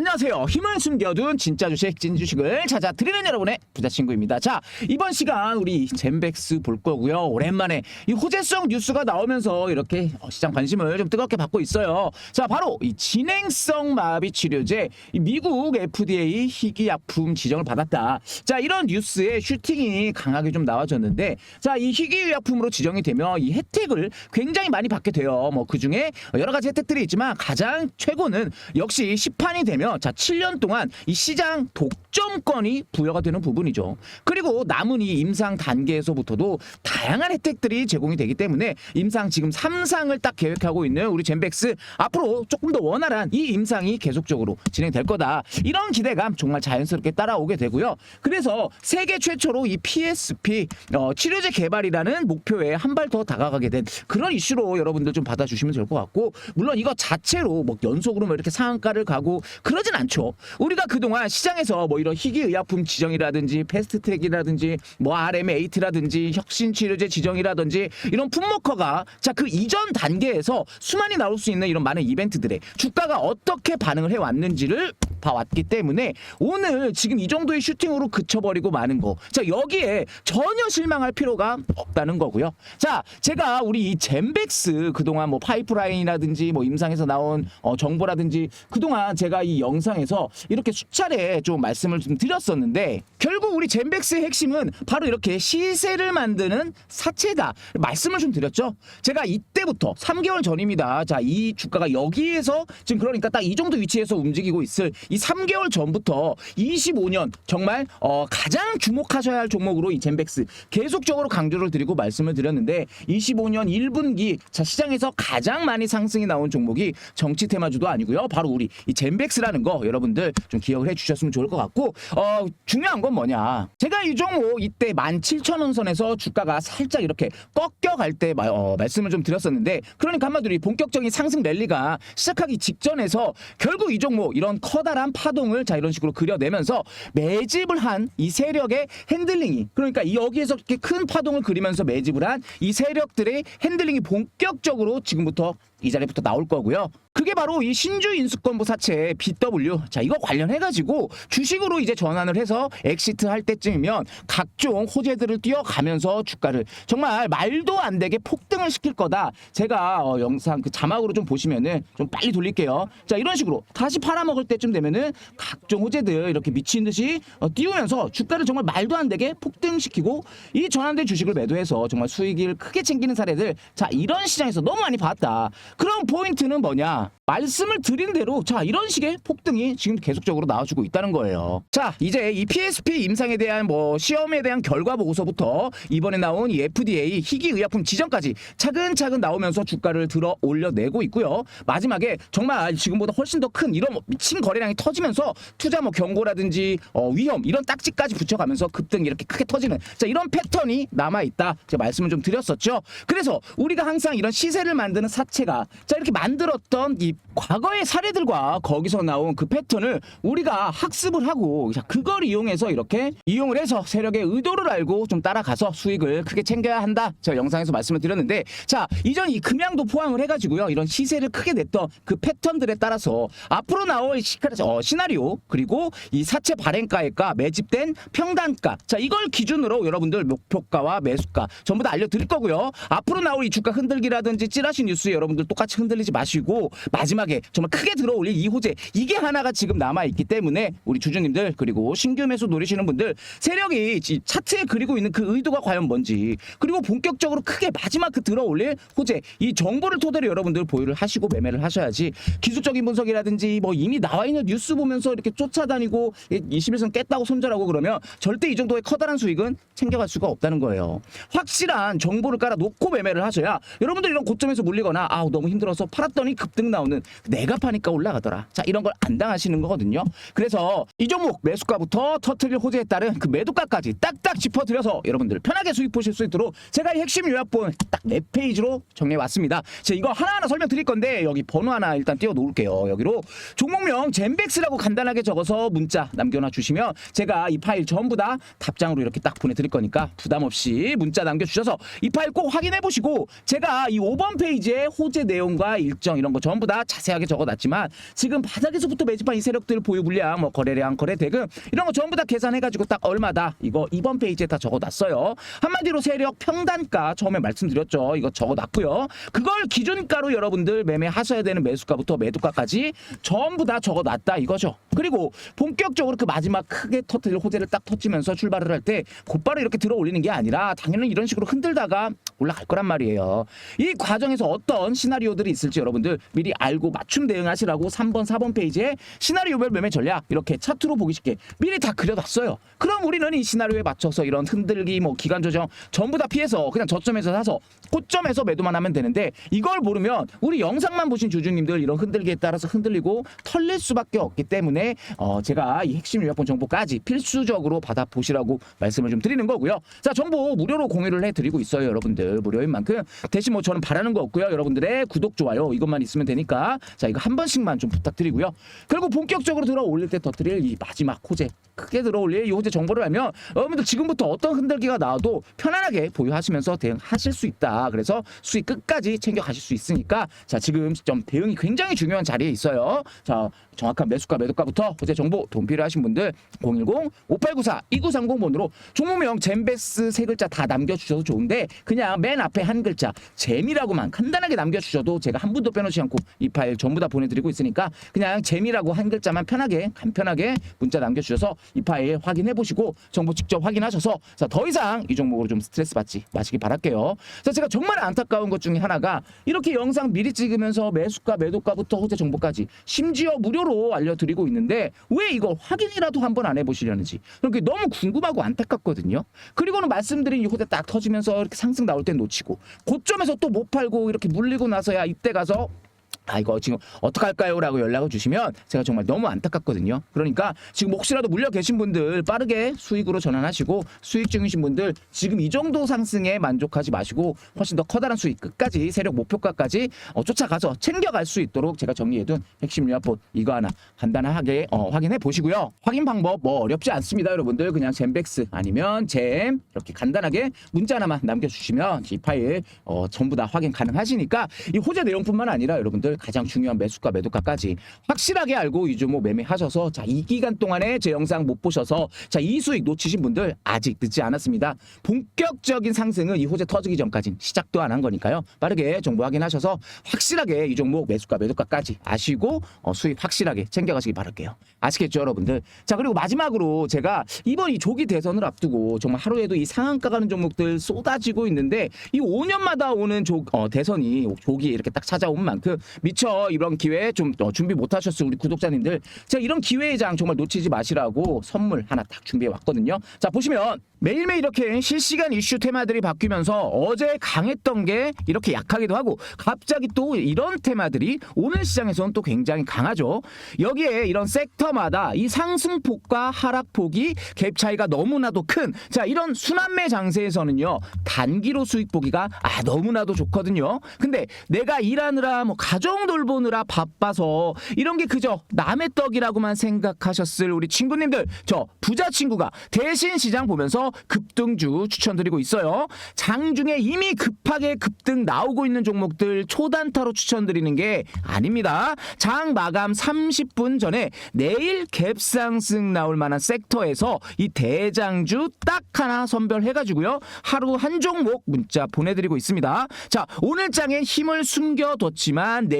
안녕하세요. 힘을 숨겨둔 진짜 주식, 찐 주식을 찾아 드리는 여러분의 부자친구입니다. 자, 이번 시간 우리 젠백스 볼 거고요. 오랜만에 이 호재성 뉴스가 나오면서 이렇게 어, 시장 관심을 좀 뜨겁게 받고 있어요. 자, 바로 이 진행성 마비 치료제 이 미국 FDA 희귀약품 지정을 받았다. 자, 이런 뉴스에 슈팅이 강하게 좀 나와졌는데 자, 이 희귀약품으로 지정이 되면 이 혜택을 굉장히 많이 받게 돼요. 뭐 그중에 여러 가지 혜택들이 있지만 가장 최고는 역시 시판이 되면 자 7년 동안 이 시장 독점권이 부여가 되는 부분이죠. 그리고 남은 이 임상 단계에서부터도 다양한 혜택들이 제공이 되기 때문에 임상 지금 3상을 딱 계획하고 있는 우리 젠백스 앞으로 조금 더 원활한 이 임상이 계속적으로 진행될 거다. 이런 기대감 정말 자연스럽게 따라오게 되고요. 그래서 세계 최초로 이 PSP 어, 치료제 개발이라는 목표에 한 발 더 다가가게 된 그런 이슈로 여러분들 좀 받아주시면 될 것 같고 물론 이거 자체로 뭐 연속으로 뭐 이렇게 상한가를 가고 그러진 않죠. 우리가 그동안 시장에서 뭐 이런 희귀의약품 지정이라든지 패스트트랙이라든지 뭐 RMAT라든지 혁신치료제 지정이라든지 이런 품목허가 자 그 이전 단계에서 수많이 나올 수 있는 이런 많은 이벤트들에 주가가 어떻게 반응을 해왔는지를 봐왔기 때문에 오늘 지금 이 정도의 슈팅으로 그쳐버리고 마는 거. 자 여기에 전혀 실망할 필요가 없다는 거고요. 자 제가 우리 이 젠백스 그동안 뭐 파이프라인이라든지 뭐 임상에서 나온 어, 정보라든지 그동안 제가 이 영상에서 이렇게 수차례 좀 말씀을 좀 드렸었는데 결국 우리 젠백스의 핵심은 바로 이렇게 시세를 만드는 사채다 말씀을 좀 드렸죠. 제가 이때부터 3개월 전입니다. 자 이 주가가 여기에서 지금 그러니까 딱 이 정도 위치에서 움직이고 있을 이 3개월 전부터 25년 정말 어, 가장 주목하셔야 할 종목으로 이 젠백스 계속적으로 강조를 드리고 말씀을 드렸는데 25년 1분기 자 시장에서 가장 많이 상승이 나온 종목이 정치 테마주도 아니고요. 바로 우리 이 젠백스라 는 거 여러분들 좀 기억을 해 주셨으면 좋을 것 같고 어, 중요한 건 뭐냐? 제가 이 종목 이때 17,000원 선에서 주가가 살짝 이렇게 꺾여갈 때 마- 어, 말씀을 좀 드렸었는데 그러니까 한마디로 이 본격적인 상승 랠리가 시작하기 직전에서 결국 이 종목 이런 커다란 파동을 자 이런 식으로 그려내면서 매집을 한 이 세력의 핸들링이 그러니까 이 여기에서 이렇게 큰 파동을 그리면서 매집을 한 이 세력들의 핸들링이 본격적으로 지금부터 이 자리부터 나올 거고요. 그게 바로 이 신주 인수권부 사채 BW 자 이거 관련해 가지고 주식으로 이제 전환을 해서 엑시트 할 때쯤이면 각종 호재들을 띄어가면서 주가를 정말 말도 안 되게 폭등을 시킬 거다. 제가 어, 영상 그 자막으로 좀 보시면은 좀 빨리 돌릴게요. 자 이런 식으로 다시 팔아먹을 때쯤 되면은 각종 호재들 이렇게 미친 듯이 어, 띄우면서 주가를 정말 말도 안 되게 폭등시키고 이 전환된 주식을 매도해서 정말 수익을 크게 챙기는 사례들 자 이런 시장에서 너무 많이 봤다. 그럼 포인트는 뭐냐? 말씀을 드린 대로 자 이런 식의 폭등이 지금 계속적으로 나와주고 있다는 거예요. 자 이제 이 PSP 임상에 대한 뭐 시험에 대한 결과 보고서부터 이번에 나온 이 FDA 희귀의약품 지정까지 차근차근 나오면서 주가를 들어 올려내고 있고요. 마지막에 정말 지금보다 훨씬 더 큰 이런 뭐 미친 거래량이 터지면서 투자 뭐 경고라든지 어, 위험 이런 딱지까지 붙여가면서 급등 이렇게 크게 터지는 자 이런 패턴이 남아 있다. 제가 말씀을 좀 드렸었죠. 그래서 우리가 항상 이런 시세를 만드는 사채가 자 이렇게 만들었던 이 과거의 사례들과 거기서 나온 그 패턴을 우리가 학습을 하고 자 그걸 이용해서 이렇게 이용을 해서 세력의 의도를 알고 좀 따라가서 수익을 크게 챙겨야 한다. 제가 영상에서 말씀을 드렸는데 자 이전 이 금양도 포함을 해가지고요 이런 시세를 크게 냈던 그 패턴들에 따라서 앞으로 나올 시, 어, 시나리오 그리고 이 사채 발행가액과 매집된 평단가 자 이걸 기준으로 여러분들 목표가와 매수가 전부 다 알려드릴 거고요 앞으로 나올 이 주가 흔들기라든지 찌라시 뉴스에 여러분들 똑같이 흔들리지 마시고 마지막에 정말 크게 들어올릴 이 호재 이게 하나가 지금 남아 있기 때문에 우리 주주님들 그리고 신규 매수 노리시는 분들 세력이 이 차트에 그리고 있는 그 의도가 과연 뭔지 그리고 본격적으로 크게 마지막 그 들어올릴 호재 이 정보를 토대로 여러분들 보유를 하시고 매매를 하셔야지 기술적인 분석이라든지 뭐 이미 나와 있는 뉴스 보면서 이렇게 쫓아다니고 21선 깼다고 손절하고 그러면 절대 이 정도의 커다란 수익은 챙겨갈 수가 없다는 거예요. 확실한 정보를 깔아 놓고 매매를 하셔야 여러분들 이런 고점에서 물리거나 아우 너무 힘들어서 팔았더니 급등 나오는 내가 파니까 올라가더라. 자 이런 걸 안 당하시는 거거든요. 그래서 이 종목 매수가부터 터트릴 호재에 따른 그 매도가까지 딱딱 짚어드려서 여러분들 편하게 수익 보실 수 있도록 제가 이 핵심 요약본 딱 네 페이지로 정리해 왔습니다. 제가 이거 하나하나 설명드릴 건데 여기 번호 하나 일단 띄워 놓을게요. 여기로 종목명 젠백스라고 간단하게 적어서 문자 남겨놔 주시면 제가 이 파일 전부 다 답장으로 이렇게 딱 보내드릴 거니까 부담 없이 문자 남겨주셔서 이 파일 꼭 확인해 보시고 제가 이 5번 페이지에 호재 내용과 일정 이런 거 전부 다 자세하게 적어놨지만 지금 바닥에서부터 매집한 이 세력들 보유 물량, 뭐 거래량, 거래 대금 이런 거 전부 다 계산해가지고 딱 얼마다 이거 이번 페이지에 다 적어놨어요. 한마디로 세력 평단가 처음에 말씀드렸죠. 이거 적어놨고요. 그걸 기준가로 여러분들 매매하셔야 되는 매수가부터 매도가까지 전부 다 적어놨다 이거죠. 그리고 본격적으로 그 마지막 크게 터트릴 호재를 딱 터치면서 출발을 할 때 곧바로 이렇게 들어 올리는 게 아니라 당연히 이런 식으로 흔들다가 올라갈 거란 말이에요. 이 과정에서 어떤 시나리오 들이 있을지 여러분들 미리 알고 맞춤 대응하시라고 3번, 4번 페이지에 시나리오별 매매 전략 이렇게 차트로 보기 쉽게 미리 다 그려놨어요. 그럼 우리는 이 시나리오에 맞춰서 이런 흔들기, 뭐 기간 조정 전부 다 피해서 그냥 저점에서 사서 고점에서 매도만 하면 되는데 이걸 모르면 우리 영상만 보신 주주님들 이런 흔들기에 따라서 흔들리고 털릴 수밖에 없기 때문에 어 제가 이 핵심 요약본 정보까지 필수적으로 받아 보시라고 말씀을 좀 드리는 거고요. 자 정보 무료로 공유를 해드리고 있어요, 여러분들 무료인 만큼 대신 뭐 저는 바라는 거 없고요, 여러분들의 구독 좋아요 이것만 있으면 되니까 자 이거 한 번씩만 좀 부탁드리고요. 그리고 본격적으로 들어 올릴 때 터뜨릴 이 마지막 호재 크게 들어 올릴 이 호재 정보를 알면 여러분들 지금부터 어떤 흔들기가 나와도 편안하게 보유하시면서 대응하실 수 있다. 그래서 수익 끝까지 챙겨 가실 수 있으니까 자 지금 좀 대응이 굉장히 중요한 자리에 있어요. 자 정확한 매수가 매도가부터 호재 정보 도움 필요하신 분들 010-5894-2930번으로 종목명 젠베스 세 글자 다 남겨주셔도 좋은데 그냥 맨 앞에 한 글자 재미라고만 간단하게 남겨주셔도 제가 한 분도 빼놓지 않고 이 파일 전부 다 보내드리고 있으니까 그냥 재미라고 한 글자만 편하게 간편하게 문자 남겨주셔서 이 파일 확인해 보시고 정보 직접 확인하셔서 자 더 이상 이 종목으로 좀 스트레스 받지 마시기 바랄게요. 자 제가 정말 안타까운 것 중에 하나가 이렇게 영상 미리 찍으면서 매수가 매도가부터 호재 정보까지 심지어 무료로 알려드리고 있는데 왜 이걸 확인이라도 한번 안 해보시려는지 그렇게 너무 궁금하고 안타깝거든요. 그리고는 말씀드린 이 호재 딱 터지면서 이렇게 상승 나올 땐 놓치고 고점에서 또 못 팔고 이렇게 물리고 나 서야 이때 가서 아 이거 지금 어떡할까요? 라고 연락을 주시면 제가 정말 너무 안타깝거든요. 그러니까 지금 혹시라도 물려 계신 분들 빠르게 수익으로 전환하시고 수익 중이신 분들 지금 이 정도 상승에 만족하지 마시고 훨씬 더 커다란 수익 끝까지 세력 목표가까지 어, 쫓아가서 챙겨갈 수 있도록 제가 정리해둔 핵심 요약본 이거 하나 간단하게 어, 확인해 보시고요. 확인 방법 뭐 어렵지 않습니다. 여러분들 그냥 젠백스 아니면 잼 이렇게 간단하게 문자 하나만 남겨주시면 이 파일 어, 전부 다 확인 가능하시니까 이 호재 내용뿐만 아니라 여러분들 가장 중요한 매수가 매도가까지 확실하게 알고 이 종목 매매하셔서 자 이 기간 동안에 제 영상 못 보셔서 자 이 수익 놓치신 분들 아직 늦지 않았습니다. 본격적인 상승은 이 호재 터지기 전까진 시작도 안 한 거니까요. 빠르게 정보 확인하셔서 확실하게 이 종목 매수가 매도가까지 아시고 어, 수익 확실하게 챙겨가시기 바랄게요. 아시겠죠, 여러분들? 자 그리고 마지막으로 제가 이번 이 조기 대선을 앞두고 정말 하루에도 이 상한가 가는 종목들 쏟아지고 있는데 이 5년마다 오는 조, 어, 대선이 조기에 이렇게 딱 찾아온 만큼 미처 이런 기회 좀 어, 준비 못하셨을 우리 구독자님들 제가 이런 기회의 장 정말 놓치지 마시라고 선물 하나 딱 준비해 왔거든요. 자 보시면 매일매일 이렇게 실시간 이슈 테마들이 바뀌면서 어제 강했던 게 이렇게 약하기도 하고 갑자기 또 이런 테마들이 오늘 시장에서는 또 굉장히 강하죠. 여기에 이런 섹터마다 이 상승폭과 하락폭이 갭 차이가 너무나도 큰 자 이런 순환매 장세에서는요 단기로 수익 보기가 아 너무나도 좋거든요. 근데 내가 일하느라 뭐 가정 돌보느라 바빠서 이런 게 그저 남의 떡이라고만 생각하셨을 우리 친구님들 저 부자 친구가 대신 시장 보면서 급등주 추천드리고 있어요. 장 중에 이미 급하게 급등 나오고 있는 종목들 초단타로 추천드리는 게 아닙니다. 장 마감 30분 전에 내일 갭상승 나올 만한 섹터에서 이 대장주 딱 하나 선별해가지고요. 하루 한 종목 문자 보내드리고 있습니다. 자, 오늘 장에 힘을 숨겨뒀지만 내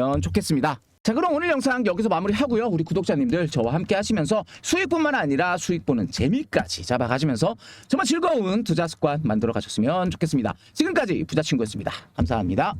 셨으면 좋겠습니다. 자 그럼 오늘 영상 여기서 마무리하고요. 우리 구독자님들 저와 함께 하시면서 수익뿐만 아니라 수익 보는 재미까지 잡아가시면서 정말 즐거운 투자 습관 만들어 가셨으면 좋겠습니다. 지금까지 부자친구였습니다. 감사합니다.